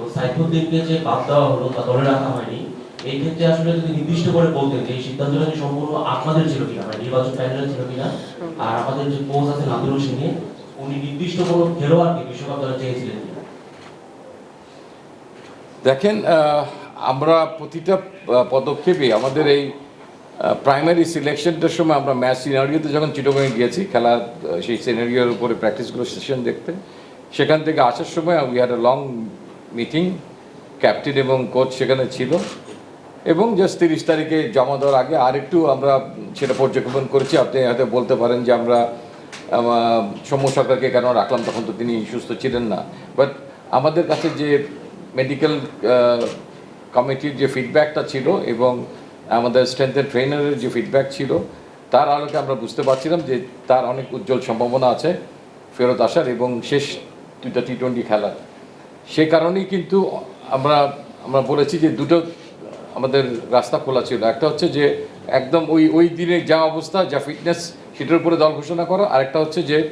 সাইফুদ্দিনকে যে বাদ দেওয়া হলো দলে রাখা হয়নি, এই ক্ষেত্রে আসলে যদি নির্দিষ্ট করে বলতেন যে এই সিদ্ধান্তটা কি সম্পূর্ণ আপনাদের ছিল কিনা মানে নির্বাচন প্যানেলের ছিল কিনা, আর আমাদের যে কোচ উনি নির্দিষ্ট কোনো খেলোয়াড়কে বিশ্বকাপ দলে চেয়েছিলেন দেখেন আমরা প্রতিটা পদক্ষেপে আমাদের এই প্রাইমারি সিলেকশনটার সময় আমরা ম্যাচ সিনারিওতে যখন চিটোগাঁয়ে গিয়েছি, খেলা সেই সিনারিওর উপরে প্র্যাকটিসগুলো সেশন দেখতে, সেখান থেকে আসার সময় we had a long meeting captain এবং কোচ সেখানে ছিল। এবং জাস্ট তিরিশ তারিখে জমা দেওয়ার আগে আরেকটু আমরা সেটা পর্যবেক্ষণ করেছি। আপনি হয়তো বলতে পারেন যে আমরা সৌম্য সরকারকে কেন রাখলাম তখন তো তিনি সুস্থ ছিলেন না। বাট আমাদের কাছে যে মেডিকেল কমিটির যে ফিডব্যাকটা ছিল এবং আমাদের স্ট্রেংথের ট্রেনারের যে ফিডব্যাক ছিল, তার আলোকে আমরা বুঝতে পারছিলাম যে তার অনেক উজ্জ্বল সম্ভাবনা আছে ফেরত আসার এবং শেষ দুইটা টি টোয়েন্টি খেলার। সে কারণেই কিন্তু আমরা আমরা বলেছি যে দুটো আমাদের রাস্তা খোলা ছিল। একটা হচ্ছে যে একদম ওই ওই দিনে যা অবস্থা, যা ফিটনেস সেটার উপরে দল ঘোষণা করো। আরেকটা হচ্ছে যে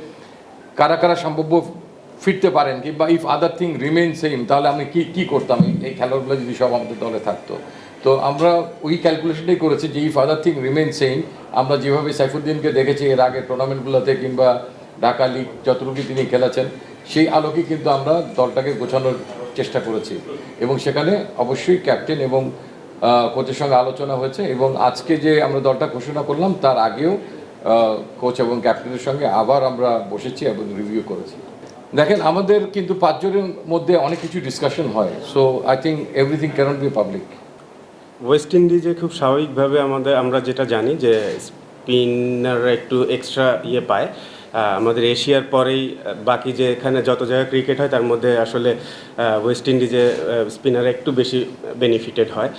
কারা কারা সম্ভাব্য ফিরতে পারেন কিংবা if other thing remain same তাহলে আমি কি কি করতাম? এই- খেলোয়াড়গুলো যদি সব আমাদের দলে থাকতো। তো আমরা ওই ক্যালকুলেশনটাই করেছি যে if other thing remain same আমরা যেভাবে সাইফুদ্দিনকে দেখেছি, এর আগে টুর্নামেন্টগুলোতে কিংবা ঢাকা লিগ যতটুকু তিনি খেলেছেন সেই আলোকে কিন্তু আমরা দলটাকে গোছানোর চেষ্টা করেছি। এবং সেখানে অবশ্যই ক্যাপ্টেন এবং কোচের সঙ্গে আলোচনা হয়েছে এবং আজকে যে আমরা দলটা ঘোষণা করলাম, তার আগেও কোচ এবং ক্যাপ্টেনের সঙ্গে আবার আমরা বসেছি এবং রিভিউ করেছি। দেখেন, আমাদের কিন্তু পাঁচজনের মধ্যে অনেক কিছু ডিসকাশন হয়। So I think everything can't be public West ইন্ডিজে খুব স্বাভাবিকভাবে আমাদের, আমরা যেটা জানি যে স্পিনাররা একটু এক্সট্রা ইয়ে পায়। আমাদের এশিয়ার পরেই বাকি যে এখানে যত জায়গায় ক্রিকেট হয়, তার মধ্যে আসলে ওয়েস্ট ইন্ডিজে স্পিনার একটু বেশি বেনিফিটেড হয়।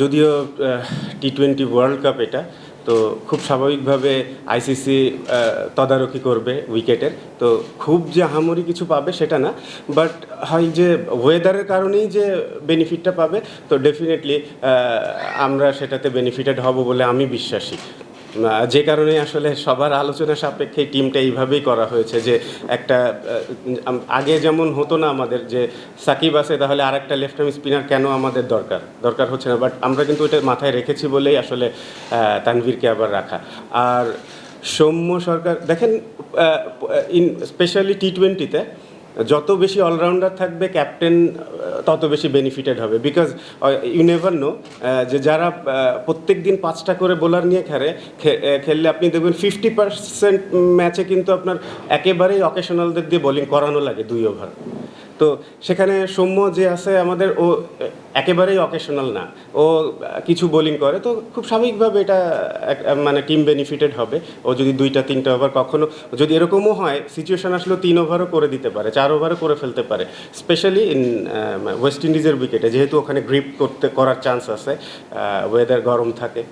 যদিও টি টোয়েন্টি ওয়ার্ল্ড কাপ এটা, তো খুব স্বাভাবিকভাবে আইসিসি তদারকি করবে উইকেটের তো খুব যে আহামরি কিছু পাবে সেটা না বাট হয় যে ওয়েদারের কারণেই যে বেনিফিটটা পাবে, তো ডেফিনেটলি আমরা সেটাতে বেনিফিটেড হব বলে আমি বিশ্বাসী। যে কারণে আসলে সবার আলোচনা সাপেক্ষে টিমটা এইভাবেই করা হয়েছে যে একটা আগে যেমন হতো না আমাদের যে সাকিব আছে, তাহলে আর একটা লেফট আর্ম স্পিনার কেন আমাদের দরকার? দরকার হচ্ছে না বাট আমরা কিন্তু এটা মাথায় রেখেছি বলেই আসলে তানভীরকে আবার রাখা। আর সৌম্য সরকার, দেখেন ইন স্পেশালি টি টোয়েন্টিতে যত বেশি অলরাউন্ডার থাকবে ক্যাপ্টেন তত বেশি বেনিফিটেড হবে। বিকজ ইউ নেভার নো যে যারা প্রত্যেক দিন পাঁচটা করে বোলার নিয়ে খেলে খেললে আপনি দেখবেন ফিফটি পার্সেন্ট ম্যাচে কিন্তু আপনার একেবারেই অকেশনালদের দিয়ে বোলিং করানো লাগে দুই ওভার তো সেখানে সৌম্য যে আছে আমাদের, ও একেবারেই অকেশনাল না। ও কিছু বোলিং করে, তো খুব স্বাভাবিকভাবে এটা মানে টিম বেনিফিটেড হবে। ও যদি দুইটা, তিনটা ওভার কখনো, যদি এরকমও হয় সিচুয়েশন আসলে তিন ওভারও করে দিতে পারে, চার ওভারও করে ফেলতে পারে। স্পেশালি ইন ওয়েস্ট ইন্ডিজের উইকেটে যেহেতু ওখানে গ্রিপ করতে, করার চান্স আছে ওয়েদার গরম থাকে।